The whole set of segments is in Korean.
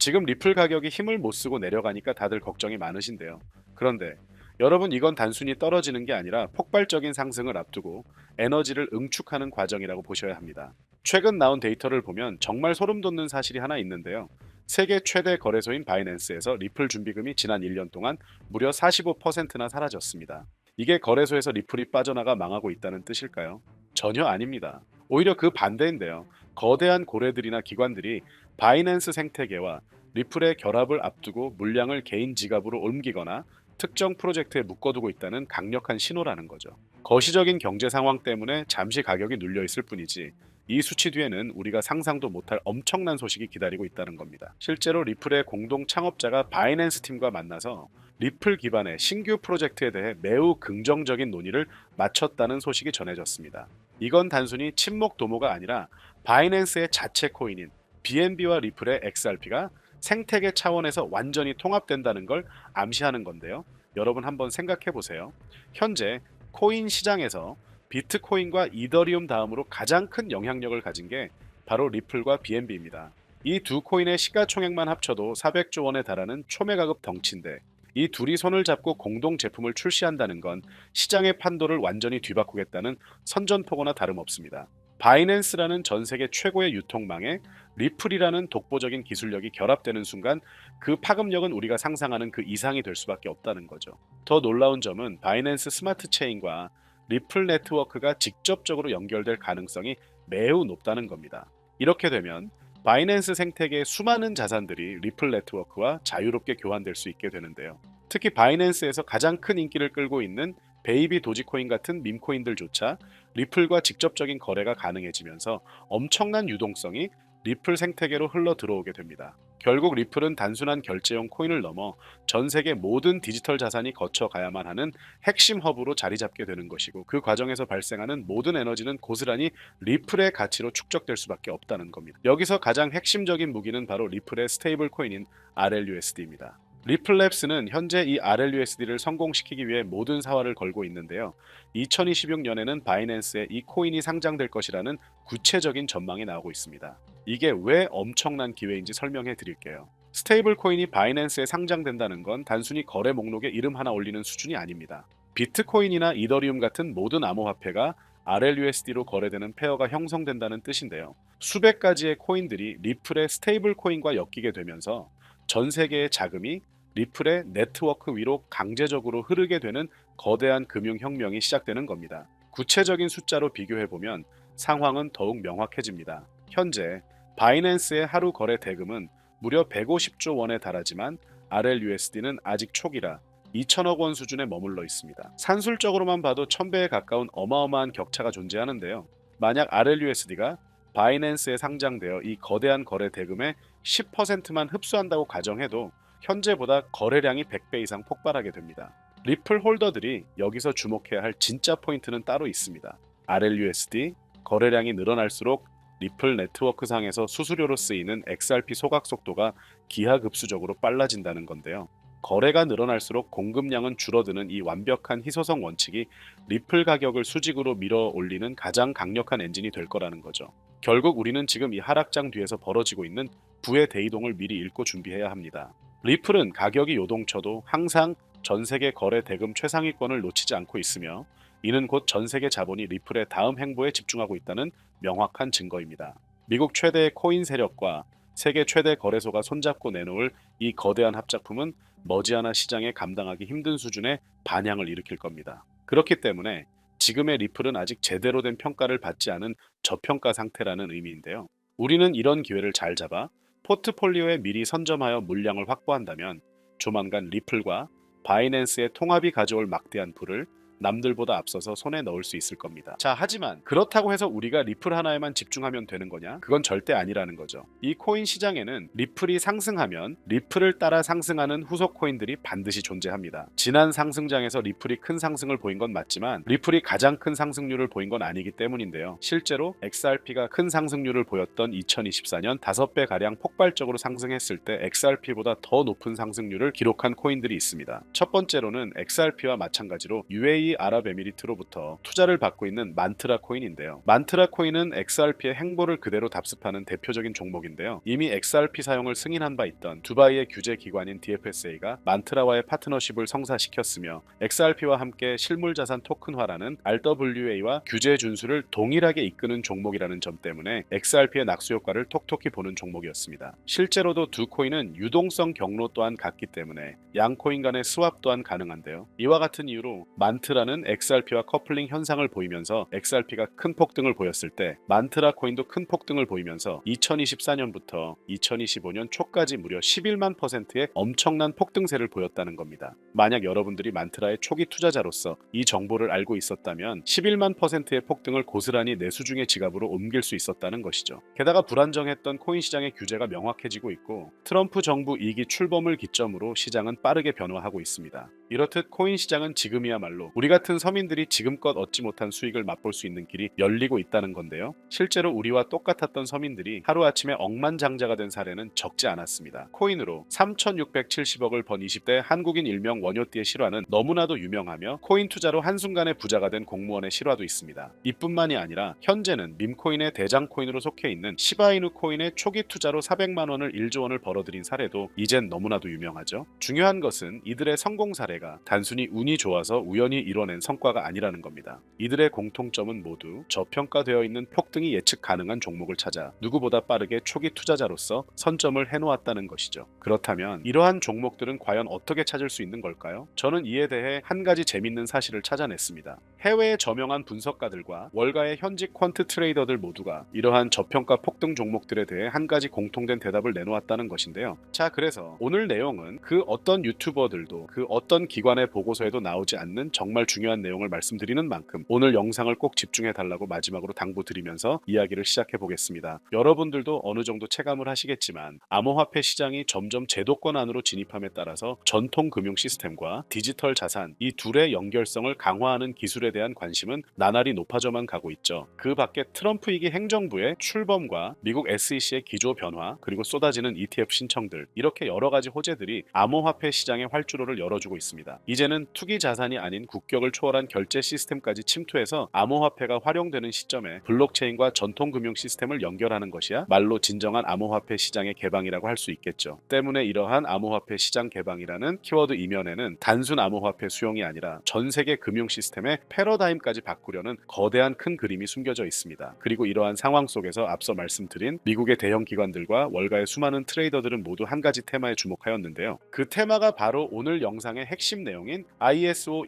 지금 리플 가격이 힘을 못 쓰고 내려가니까 다들 걱정이 많으신데요. 그런데 여러분 이건 단순히 떨어지는 게 아니라 폭발적인 상승을 앞두고 에너지를 응축하는 과정이라고 보셔야 합니다. 최근 나온 데이터를 보면 정말 소름 돋는 사실이 하나 있는데요. 세계 최대 거래소인 바이낸스에서 리플 준비금이 지난 1년 동안 무려 45%나 사라졌습니다. 이게 거래소에서 리플이 빠져나가 망하고 있다는 뜻일까요? 전혀 아닙니다. 오히려 그 반대인데요. 거대한 고래들이나 기관들이 바이낸스 생태계와 리플의 결합을 앞두고 물량을 개인 지갑으로 옮기거나 특정 프로젝트에 묶어두고 있다는 강력한 신호라는 거죠. 거시적인 경제 상황 때문에 잠시 가격이 눌려 있을 뿐이지 이 수치 뒤에는 우리가 상상도 못할 엄청난 소식이 기다리고 있다는 겁니다. 실제로 리플의 공동 창업자가 바이낸스 팀과 만나서 리플 기반의 신규 프로젝트에 대해 매우 긍정적인 논의를 마쳤다는 소식이 전해졌습니다. 이건 단순히 친목 도모가 아니라 바이낸스의 자체 코인인 BNB와 리플의 XRP가 생태계 차원에서 완전히 통합된다는 걸 암시하는 건데요. 여러분 한번 생각해 보세요. 현재 코인 시장에서 비트코인과 이더리움 다음으로 가장 큰 영향력을 가진 게 바로 리플과 BNB입니다. 이 두 코인의 시가총액만 합쳐도 400조 원에 달하는 초매가급 덩치인데 이 둘이 손을 잡고 공동 제품을 출시한다는 건 시장의 판도를 완전히 뒤바꾸겠다는 선전포고나 다름없습니다. 바이낸스라는 전 세계 최고의 유통망에 리플이라는 독보적인 기술력이 결합되는 순간 그 파급력은 우리가 상상하는 그 이상이 될 수밖에 없다는 거죠. 더 놀라운 점은 바이낸스 스마트 체인과 리플 네트워크가 직접적으로 연결될 가능성이 매우 높다는 겁니다. 이렇게 되면 바이낸스 생태계의 수많은 자산들이 리플 네트워크와 자유롭게 교환될 수 있게 되는데요. 특히 바이낸스에서 가장 큰 인기를 끌고 있는 베이비 도지코인 같은 밈코인들조차 리플과 직접적인 거래가 가능해지면서 엄청난 유동성이 리플 생태계로 흘러 들어오게 됩니다. 결국 리플은 단순한 결제용 코인을 넘어 전 세계 모든 디지털 자산이 거쳐가야만 하는 핵심 허브로 자리 잡게 되는 것이고 그 과정에서 발생하는 모든 에너지는 고스란히 리플의 가치로 축적될 수밖에 없다는 겁니다. 여기서 가장 핵심적인 무기는 바로 리플의 스테이블 코인인 RLUSD입니다. 리플랩스는 현재 이 RLUSD를 성공시키기 위해 모든 사활을 걸고 있는데요. 2026년에는 바이낸스에 이 코인이 상장될 것이라는 구체적인 전망이 나오고 있습니다. 이게 왜 엄청난 기회인지 설명해 드릴게요. 스테이블 코인이 바이낸스에 상장된다는 건 단순히 거래 목록에 이름 하나 올리는 수준이 아닙니다. 비트코인이나 이더리움 같은 모든 암호화폐가 RLUSD로 거래되는 페어가 형성된다는 뜻인데요. 수백 가지의 코인들이 리플의 스테이블 코인과 엮이게 되면서 전 세계의 자금이 리플의 네트워크 위로 강제적으로 흐르게 되는 거대한 금융혁명이 시작되는 겁니다. 구체적인 숫자로 비교해 보면 상황은 더욱 명확해집니다. 현재 바이낸스의 하루 거래 대금은 무려 150조 원에 달하지만 RLUSD는 아직 초기라 2천억 원 수준에 머물러 있습니다. 산술적으로만 봐도 1000배에 가까운 어마어마한 격차가 존재하는데요. 만약 RLUSD가 바이낸스에 상장되어 이 거대한 거래 대금의 10%만 흡수한다고 가정해도 현재보다 거래량이 100배 이상 폭발하게 됩니다. 리플 홀더들이 여기서 주목해야 할 진짜 포인트는 따로 있습니다. RLUSD 거래량이 늘어날수록 리플 네트워크 상에서 수수료로 쓰이는 XRP 소각 속도가 기하급수적으로 빨라진다는 건데요. 거래가 늘어날수록 공급량은 줄어드는 이 완벽한 희소성 원칙이 리플 가격을 수직으로 밀어 올리는 가장 강력한 엔진이 될 거라는 거죠. 결국 우리는 지금 이 하락장 뒤에서 벌어지고 있는 부의 대이동을 미리 읽고 준비해야 합니다. 리플은 가격이 요동쳐도 항상 전 세계 거래 대금 최상위권을 놓치지 않고 있으며 이는 곧 전 세계 자본이 리플의 다음 행보에 집중하고 있다는 명확한 증거입니다. 미국 최대의 코인 세력과 세계 최대 거래소가 손잡고 내놓을 이 거대한 합작품은 머지않아 시장에 감당하기 힘든 수준의 반향을 일으킬 겁니다. 그렇기 때문에 지금의 리플은 아직 제대로 된 평가를 받지 않은 저평가 상태라는 의미인데요. 우리는 이런 기회를 잘 잡아 포트폴리오에 미리 선점하여 물량을 확보한다면 조만간 리플과 바이낸스의 통합이 가져올 막대한 부를 남들보다 앞서서 손에 넣을 수 있을 겁니다. 자, 하지만 그렇다고 해서 우리가 리플 하나에만 집중하면 되는 거냐? 그건 절대 아니라는 거죠. 이 코인 시장에는 리플이 상승하면 리플을 따라 상승하는 후속 코인들이 반드시 존재합니다. 지난 상승장에서 리플이 큰 상승을 보인 건 맞지만 리플이 가장 큰 상승률을 보인 건 아니기 때문인데요. 실제로 XRP가 큰 상승률을 보였던 2024년 5배 가량 폭발적으로 상승했을 때 XRP보다 더 높은 상승률을 기록한 코인들이 있습니다. 첫 번째로는 XRP와 마찬가지로 UAE 아랍에미리트로부터 투자를 받고 있는 만트라 코인인데요. 만트라 코인은 XRP의 행보를 그대로 답습하는 대표적인 종목인데요. 이미 XRP 사용을 승인한 바 있던 두바이의 규제 기관인 DFSA가 만트라와의 파트너십을 성사시켰으며 XRP와 함께 실물 자산 토큰화라는 RWA와 규제 준수를 동일하게 이끄는 종목이라는 점 때문에 XRP의 낙수 효과를 톡톡히 보는 종목이었습니다. 실제로도 두 코인은 유동성 경로 또한 같기 때문에 양 코인 간의 스왑 또한 가능한데요. 이와 같은 이유로 만트라 는 XRP와 커플링 현상을 보이면서 XRP가 큰 폭등을 보였을 때 만트라 코인도 큰 폭등을 보이면서 2024년부터 2025년 초까지 무려 11만 퍼센트의 엄청난 폭등세를 보였다는 겁니다. 만약 여러분들이 만트라의 초기 투자자로서 이 정보를 알고 있었다면 11만 퍼센트의 폭등을 고스란히 내수 중의 지갑으로 옮길 수 있었다는 것이죠. 게다가 불안정했던 코인 시장의 규제가 명확해지고 있고 트럼프 정부 2기 출범을 기점으로 시장은 빠르게 변화하고 있습니다. 이렇듯 코인 시장은 지금이야말로 우리 같은 서민들이 지금껏 얻지 못한 수익을 맛볼 수 있는 길이 열리고 있다는 건데요. 실제로 우리와 똑같았던 서민들이 하루아침에 억만장자가 된 사례는 적지 않았습니다. 코인으로 3,670억을 번 20대 한국인 일명 원효띠의 실화는 너무나도 유명하며 코인 투자로 한순간에 부자가 된 공무원의 실화도 있습니다. 이뿐만이 아니라 현재는 밈코인의 대장 코인으로 속해 있는 시바이누 코인의 초기 투자로 400만 원을 1조 원을 벌어들인 사례도 이젠 너무나도 유명하죠. 중요한 것은 이들의 성공 사례가 단순히 운이 좋아서 우연히 이 뤄낸 성과가 아니라는 겁니다. 이들의 공통점은 모두 저평가되어 있는 폭등이 예측 가능한 종목을 찾아 누구보다 빠르게 초기 투자자로서 선점을 해놓았다는 것이죠. 그렇다면 이러한 종목들은 과연 어떻게 찾을 수 있는 걸까요? 저는 이에 대해 한 가지 재밌는 사실을 찾아냈습니다. 해외의 저명한 분석가들과 월가의 현직 퀀트 트레이더들 모두가 이러한 저평가 폭등 종목들에 대해 한 가지 공통된 대답을 내놓았다는 것인데요. 자, 그래서 오늘 내용은 그 어떤 유튜버들도 그 어떤 기관의 보고서에도 나오지 않는 정말 중요한 내용을 말씀드리는 만큼 오늘 영상을 꼭 집중해 달라고 마지막으로 당부드리면서 이야기를 시작해 보겠습니다. 여러분들도 어느 정도 체감을 하시겠지만 암호화폐 시장이 점점 제도권 안으로 진입함에 따라서 전통 금융 시스템과 디지털 자산 이 둘의 연결성을 강화하는 기술에 대한 관심은 나날이 높아져만 가고 있죠. 그 밖에 트럼프 이기 행정부의 출범과 미국 SEC의 기조 변화 그리고 쏟아지는 ETF 신청들 이렇게 여러 가지 호재들이 암호화폐 시장의 활주로를 열어주고 있습니다. 이제는 투기 자산이 아닌 국 격을 초월한 결제 시스템까지 침투해서 암호화폐가 활용되는 시점에 블록체인과 전통 금융 시스템을 연결하는 것이야 말로 진정한 암호화폐 시장의 개방이라고 할 수 있겠죠. 때문에 이러한 암호화폐 시장 개방이라는 키워드 이면에는 단순 암호화폐 수용이 아니라 전 세계 금융 시스템의 패러다임까지 바꾸려는 거대한 큰 그림이 숨겨져 있습니다. 그리고 이러한 상황 속에서 앞서 말씀드린 미국의 대형 기관들과 월가의 수많은 트레이더들은 모두 한 가지 테마에 주목하였는데요. 그 테마가 바로 오늘 영상의 핵심 내용인 ISO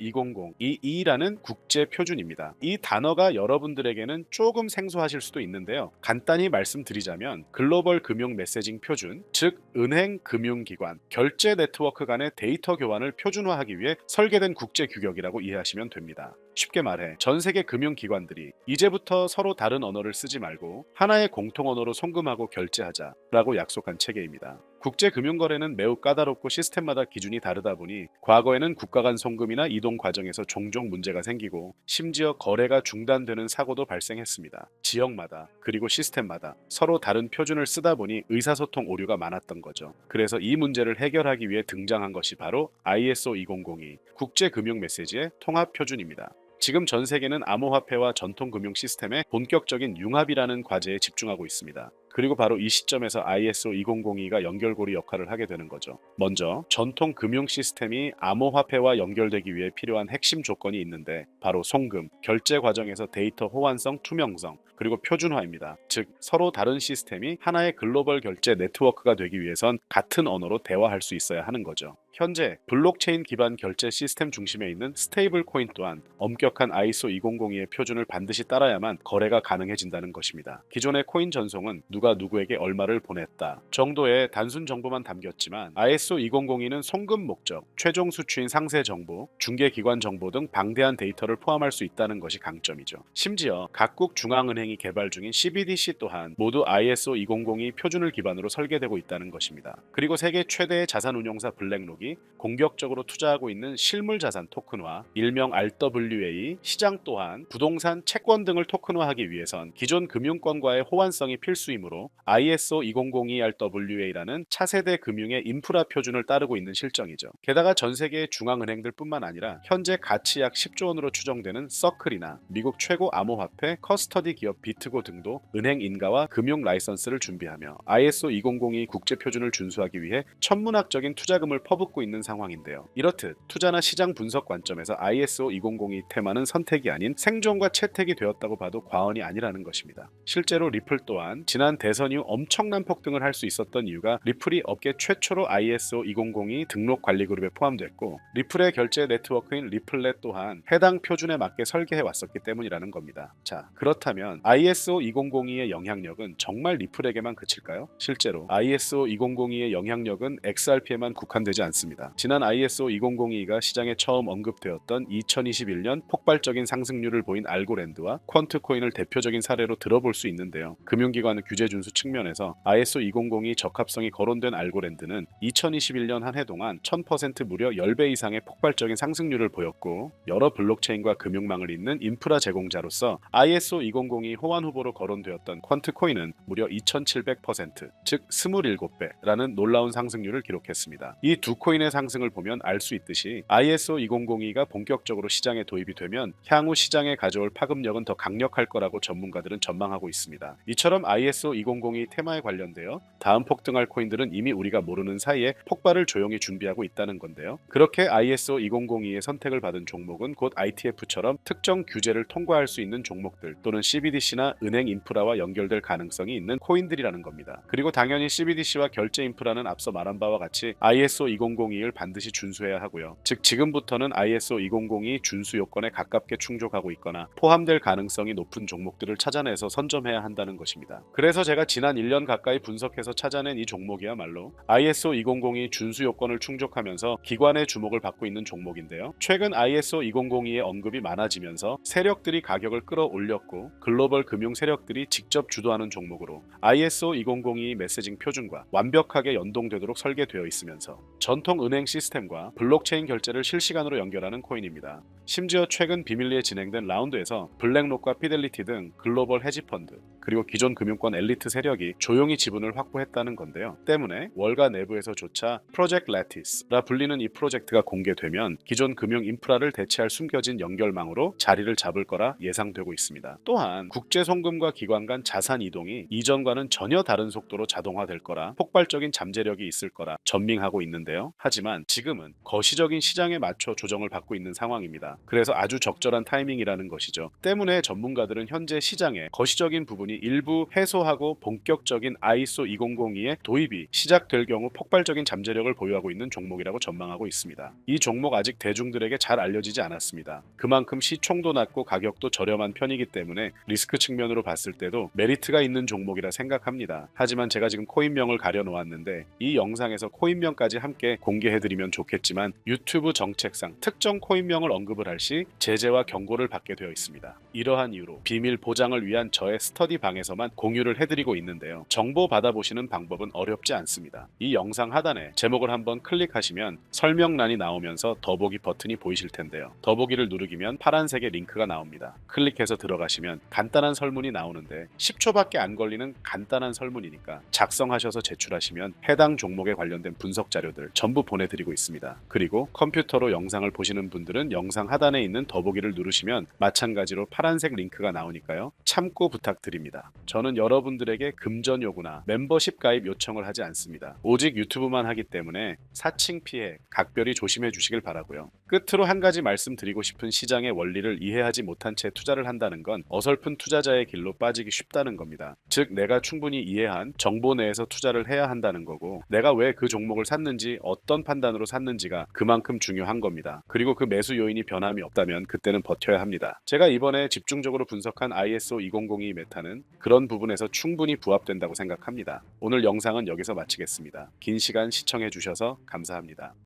20022라는 국제 표준입니다. 이 단어가 여러분들에게는 조금 생소하실 수도 있는데요. 간단히 말씀드리자면 글로벌 금융 메시징 표준, 즉 은행 금융기관, 결제 네트워크 간의 데이터 교환을 표준화하기 위해 설계된 국제 규격이라고 이해하시면 됩니다. 쉽게 말해 전 세계 금융기관들이 이제부터 서로 다른 언어를 쓰지 말고 하나의 공통 언어로 송금하고 결제하자라고 약속한 체계입니다. 국제 금융거래는 매우 까다롭고 시스템마다 기준이 다르다 보니 과거에는 국가 간 송금이나 이동 과정에서 종종 문제가 생기고 심지어 거래가 중단되는 사고도 발생했습니다. 지역마다 그리고 시스템마다 서로 다른 표준을 쓰다 보니 의사소통 오류가 많았던 거죠. 그래서 이 문제를 해결하기 위해 등장한 것이 바로 ISO 2002 국제 금융 메시지의 통합 표준입니다. 지금 전 세계는 암호화폐와 전통 금융 시스템의 본격적인 융합이라는 과제에 집중하고 있습니다. 그리고 바로 이 시점에서 ISO 2002가 연결고리 역할을 하게 되는 거죠. 먼저 전통 금융 시스템이 암호화폐와 연결되기 위해 필요한 핵심 조건이 있는데 바로 송금, 결제 과정에서 데이터 호환성, 투명성, 그리고 표준화입니다. 즉 서로 다른 시스템이 하나의 글로벌 결제 네트워크가 되기 위해선 같은 언어로 대화할 수 있어야 하는 거죠. 현재 블록체인 기반 결제 시스템 중심에 있는 스테이블 코인 또한 엄격한 ISO 2002의 표준을 반드시 따라야만 거래가 가능해진다는 것입니다. 기존의 코인 전송은 누가 누구에게 얼마를 보냈다 정도의 단순 정보만 담겼지만 ISO 2002는 송금 목적, 최종 수취인 상세 정보, 중개 기관 정보 등 방대한 데이터를 포함할 수 있다는 것이 강점이죠. 심지어 각국 중앙은행이 개발 중인 CBDC 또한 모두 ISO 2002 표준을 기반으로 설계되고 있다는 것입니다. 그리고 세계 최대의 자산 운용사 블랙록이 공격적으로 투자하고 있는 실물 자산 토큰화, 일명 RWA, 시장 또한 부동산, 채권 등을 토큰화하기 위해선 기존 금융권과의 호환성이 필수이므로 정도로 ISO 2002RWA라는 차세대 금융의 인프라 표준을 따르고 있는 실정이죠. 게다가 전 세계의 중앙은행들뿐만 아니라 현재 가치 약 10조 원으로 추정되는 서클이나 미국 최고 암호화폐 커스터디 기업 비트고 등도 은행 인가와 금융 라이선스를 준비하며 ISO 2002 국제 표준을 준수하기 위해 천문학적인 투자금을 퍼붓고 있는 상황인데요. 이렇듯 투자나 시장 분석 관점에서 ISO 2002 테마는 선택이 아닌 생존과 채택이 되었다고 봐도 과언이 아니라는 것입니다. 실제로 리플 또한 지난 대선 이후 엄청난 폭등을 할 수 있었던 이유가 리플이 업계 최초로 ISO 2002 등록 관리 그룹에 포함됐고 리플의 결제 네트워크인 리플렛 또한 해당 표준에 맞게 설계해 왔었기 때문이라는 겁니다. 자, 그렇다면 ISO 2002의 영향력은 정말 리플에게만 그칠까요? 실제로 ISO 2002의 영향력은 XRP에만 국한되지 않습니다. 지난 ISO 2002가 시장에 처음 언급되었던 2021년 폭발적인 상승률을 보인 알고랜드와 퀀트코인을 대표적인 사례로 들어볼 수 있는데요. 금융기관 규제 준수 측면에서 ISO 2002 적합성이 거론된 알고랜드는 2021년 한 해 동안 1000% 무려 10배 이상의 폭발적인 상승률을 보였고 여러 블록체인과 금융망을 잇는 인프라 제공자로서 ISO 2002 호환 후보로 거론되었던 퀀트코인은 무려 2700%, 즉 27배라는 놀라운 상승률을 기록했습니다. 이 두 코인의 상승을 보면 알 수 있듯이 ISO 2002가 본격적으로 시장에 도입이 되면 향후 시장에 가져올 파급력은 더 강력할 거라고 전문가들은 전망하고 있습니다. 이처럼 ISO 2002 테마에 관련되어 다음 폭등할 코인들은 이미 우리가 모르는 사이에 폭발을 조용히 준비하고 있다는 건데요. 그렇게 ISO 2002의 선택을 받은 종목은 곧 ITF처럼 특정 규제를 통과할 수 있는 종목들 또는 CBDC나 은행 인프라와 연결될 가능성이 있는 코인들이라는 겁니다. 그리고 당연히 CBDC와 결제 인프라는 앞서 말한 바와 같이 ISO 2002를 반드시 준수해야 하고요. 즉 지금부터는 ISO 2002 준수 요건에 가깝게 충족하고 있거나 포함될 가능성이 높은 종목들을 찾아내서 선점해야 한다는 것입니다. 그래서 제가 지난 1년 가까이 분석해서 찾아낸 이 종목이야말로 ISO 2002 준수 요건을 충족하면서 기관의 주목을 받고 있는 종목인데요. 최근 ISO 2002의 언급이 많아지면서 세력들이 가격을 끌어올렸고 글로벌 금융 세력들이 직접 주도하는 종목으로 ISO 2002 메시징 표준과 완벽하게 연동되도록 설계되어 있으면서 전통 은행 시스템과 블록체인 결제를 실시간으로 연결하는 코인입니다. 심지어 최근 비밀리에 진행된 라운드에서 블랙록과 피델리티 등 글로벌 헤지펀드 그리고 기존 금융권 엘리트 세력이 조용히 지분을 확보했다는 건데요. 때문에 월가 내부에서조차 프로젝트 레티스라 불리는 이 프로젝트가 공개되면 기존 금융 인프라를 대체할 숨겨진 연결망으로 자리를 잡을 거라 예상되고 있습니다. 또한 국제 송금과 기관 간 자산 이동이 이전과는 전혀 다른 속도로 자동화될 거라 폭발적인 잠재력이 있을 거라 전밍하고 있는데요. 하지만 지금은 거시적인 시장에 맞춰 조정을 받고 있는 상황입니다. 그래서 아주 적절한 타이밍이라는 것이죠. 때문에 전문가들은 현재 시장에 거시적인 부분이 일부 해소하고 본격적인 ISO 2002의 도입이 시작될 경우 폭발적인 잠재력을 보유하고 있는 종목이라고 전망하고 있습니다. 이 종목 아직 대중들에게 잘 알려지지 않았습니다. 그만큼 시총도 낮고 가격도 저렴한 편이기 때문에 리스크 측면으로 봤을 때도 메리트가 있는 종목이라 생각합니다. 하지만 제가 지금 코인명을 가려 놓았는데 이 영상에서 코인명까지 함께 공개해드리면 좋겠지만 유튜브 정책상 특정 코인명을 언급을 할 시 제재와 경고를 받게 되어 있습니다. 이러한 이유로 비밀 보장을 위한 저의 스터디 방에서만 공유를 해드리고 있는데요. 정보 받아보시는 방법은 어렵지 않습니다. 이 영상 하단에 제목을 한번 클릭하시면 설명란이 나오면서 더보기 버튼이 보이실 텐데요. 더보기를 누르기면 파란색의 링크가 나옵니다. 클릭해서 들어가시면 간단한 설문이 나오는데 10초밖에 안 걸리는 간단한 설문이니까 작성하셔서 제출하시면 해당 종목에 관련된 분석 자료들 전부 보내드리고 있습니다. 그리고 컴퓨터로 영상을 보시는 분들은 영상 하단에 있는 더보기를 누르시면 마찬가지로 파란색 링크가 나오니까요. 참고 부탁드립 니다. 저는 여러분들에게 금전 요구나 멤버십 가입 요청을 하지 않습니다. 오직 유튜브만 하기 때문에 사칭 피해 각별히 조심해 주시길 바라고요. 끝으로 한 가지 말씀드리고 싶은 시장의 원리를 이해하지 못한 채 투자를 한다는 건 어설픈 투자자의 길로 빠지기 쉽다는 겁니다. 즉 내가 충분히 이해한 정보 내에서 투자를 해야 한다는 거고 내가 왜 그 종목을 샀는지 어떤 판단으로 샀는지가 그만큼 중요한 겁니다. 그리고 그 매수 요인이 변함이 없다면 그때는 버텨야 합니다. 제가 이번에 집중적으로 분석한 ISO 2002 메타는 그런 부분에서 충분히 부합된다고 생각합니다. 오늘 영상은 여기서 마치겠습니다. 긴 시간 시청해 주셔서 감사합니다.